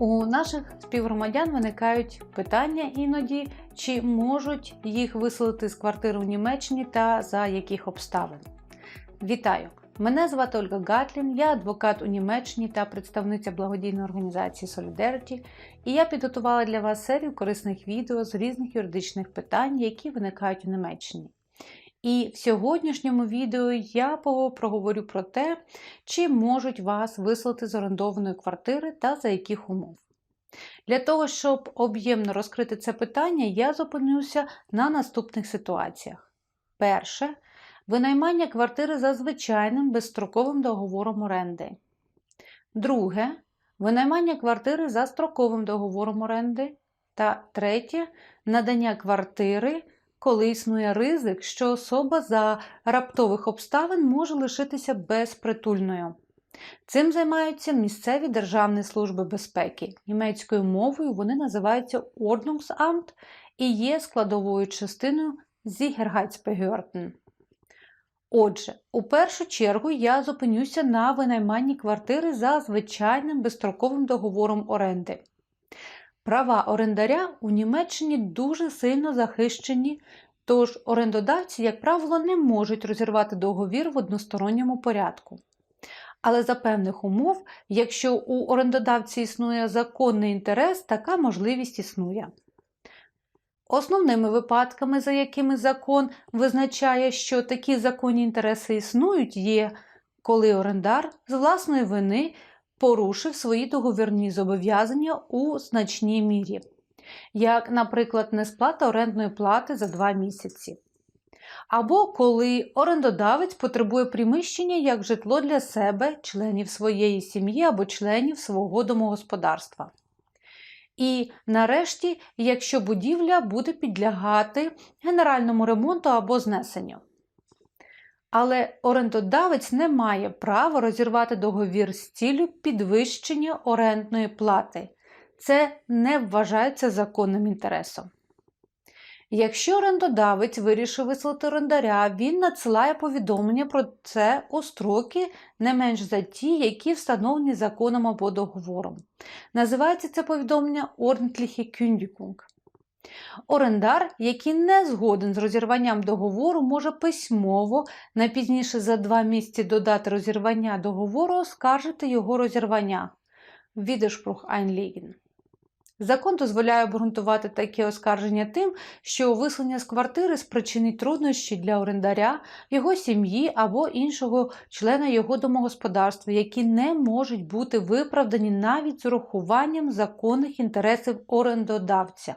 У наших співгромадян виникають питання іноді, чи можуть їх виселити з квартири у Німеччині та за яких обставин. Вітаю! Мене звати Ольга Гатлін, я адвокат у Німеччині та представниця благодійної організації Solidarity, і я підготувала для вас серію корисних відео з різних юридичних питань, які виникають у Німеччині. І в сьогоднішньому відео я проговорю про те, чи можуть вас виселити з орендованої квартири та за яких умов. Для того, щоб об'ємно розкрити це питання, я зупинюся на наступних ситуаціях. Перше винаймання квартири за звичайним безстроковим договором оренди. Друге винаймання квартири за строковим договором оренди. Та третє надання квартири коли існує ризик, що особа за раптових обставин може лишитися безпритульною. Цим займаються місцеві державні служби безпеки. Німецькою мовою вони називаються Ordnungsamt і є складовою частиною Sicherheitsbehörden. Отже, у першу чергу я зупинюся на винайманні квартири за звичайним безстроковим договором оренди. Права орендаря у Німеччині дуже сильно захищені, тож орендодавці, як правило, не можуть розірвати договір в односторонньому порядку. Але за певних умов, якщо у орендодавці існує законний інтерес, така можливість існує. Основними випадками, за якими закон визначає, що такі законні інтереси існують, є коли орендар з власної вини порушив свої договірні зобов'язання у значній мірі, як, наприклад, несплата орендної плати за два місяці. Або коли орендодавець потребує приміщення як житло для себе, членів своєї сім'ї або членів свого домогосподарства. І нарешті, якщо будівля буде підлягати генеральному ремонту або знесенню. Але орендодавець не має права розірвати договір з ціллю підвищення орендної плати. Це не вважається законним інтересом. Якщо орендодавець вирішив вислати орендаря, він надсилає повідомлення про це у строки не менш за ті, які встановлені законом або договором. Називається це повідомлення Ordentliche Kündigung. Орендар, який не згоден з розірванням договору, може письмово найпізніше за два місяці до дати розірвання договору оскаржити його розірвання. Widerspruch einlegen. Закон дозволяє обґрунтувати таке оскарження тим, що виселення з квартири спричинить труднощі для орендаря, його сім'ї або іншого члена його домогосподарства, які не можуть бути виправдані навіть з урахуванням законних інтересів орендодавця.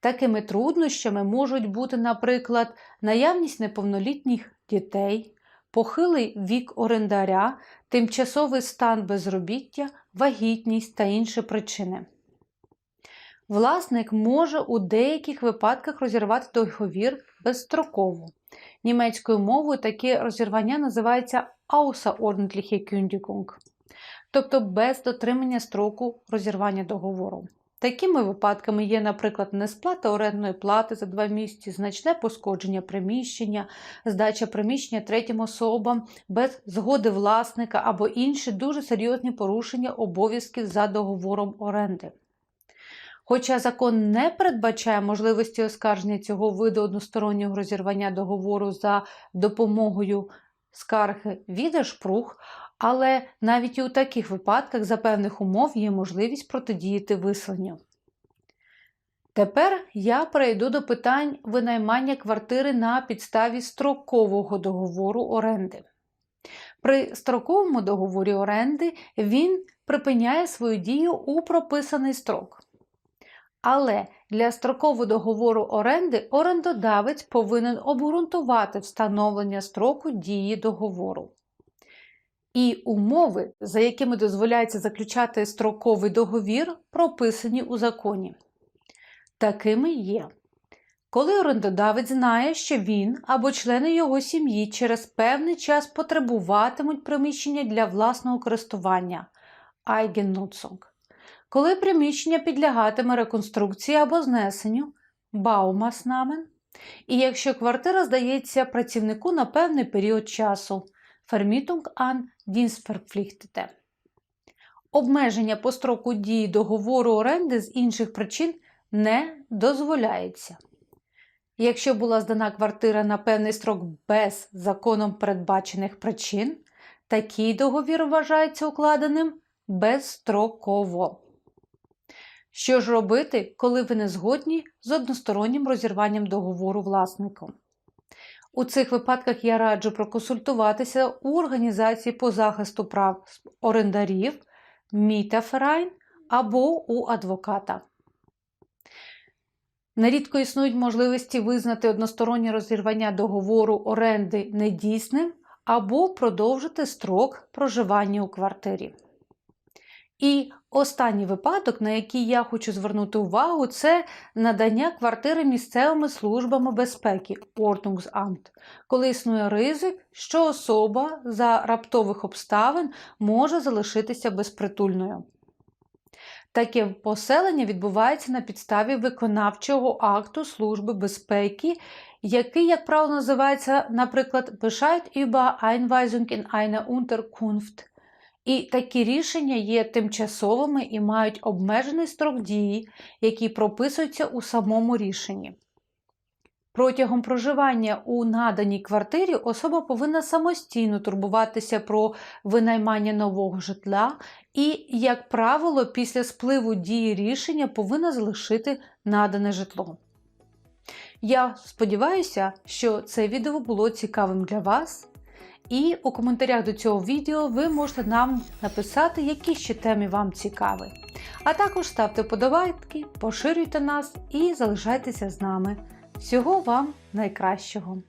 Такими труднощами можуть бути, наприклад, наявність неповнолітніх дітей, похилий вік орендаря, тимчасовий стан безробіття, вагітність та інші причини. Власник може у деяких випадках розірвати договір безстроково. Німецькою мовою таке розірвання називається außerordentliche Kündigung, тобто без дотримання строку розірвання договору. Такими випадками є, наприклад, несплата орендної плати за два місяці, значне пошкодження приміщення, здача приміщення третім особам без згоди власника або інші дуже серйозні порушення обов'язків за договором оренди. Хоча закон не передбачає можливості оскарження цього виду одностороннього розірвання договору за допомогою скарги відешпрух, але навіть і у таких випадках за певних умов є можливість протидіяти виселенню. Тепер я перейду до питань винаймання квартири на підставі строкового договору оренди. При строковому договорі оренди він припиняє свою дію у прописаний строк. Але для строкового договору оренди орендодавець повинен обґрунтувати встановлення строку дії договору. І умови, за якими дозволяється заключати строковий договір, прописані у законі. Такими є. Коли орендодавець знає, що він або члени його сім'ї через певний час потребуватимуть приміщення для власного користування Eigennutzung. Коли приміщення підлягатиме реконструкції або знесенню Baumaßnahmen, і якщо квартира здається працівнику на певний період часу Vermietung an Dienstverpflichtete. Обмеження по строку дії договору оренди з інших причин не дозволяється. Якщо була здана квартира на певний строк без законом передбачених причин, такий договір вважається укладеним безстроково. Що ж робити, коли ви не згодні з одностороннім розірванням договору власником? У цих випадках я раджу проконсультуватися у організації по захисту прав орендарів, Мітаферайн або у адвоката. Нерідко існують можливості визнати одностороннє розірвання договору оренди недійсним або продовжити строк проживання у квартирі. І останній випадок, на який я хочу звернути увагу, це надання квартири місцевими службами безпеки Ordnungsamt, коли існує ризик, що особа за раптових обставин може залишитися безпритульною. Таке поселення відбувається на підставі виконавчого акту Служби безпеки, який, як правило, називається, наприклад, Bescheid über Einweisung in eine Unterkunft. І такі рішення є тимчасовими і мають обмежений строк дії, який прописується у самому рішенні. Протягом проживання у наданій квартирі особа повинна самостійно турбуватися про винаймання нового житла і, як правило, після спливу дії рішення повинна залишити надане житло. Я сподіваюся, що це відео було цікавим для вас. І у коментарях до цього відео ви можете нам написати, які ще теми вам цікаві. А також ставте подобайки, поширюйте нас і залишайтеся з нами. Всього вам найкращого!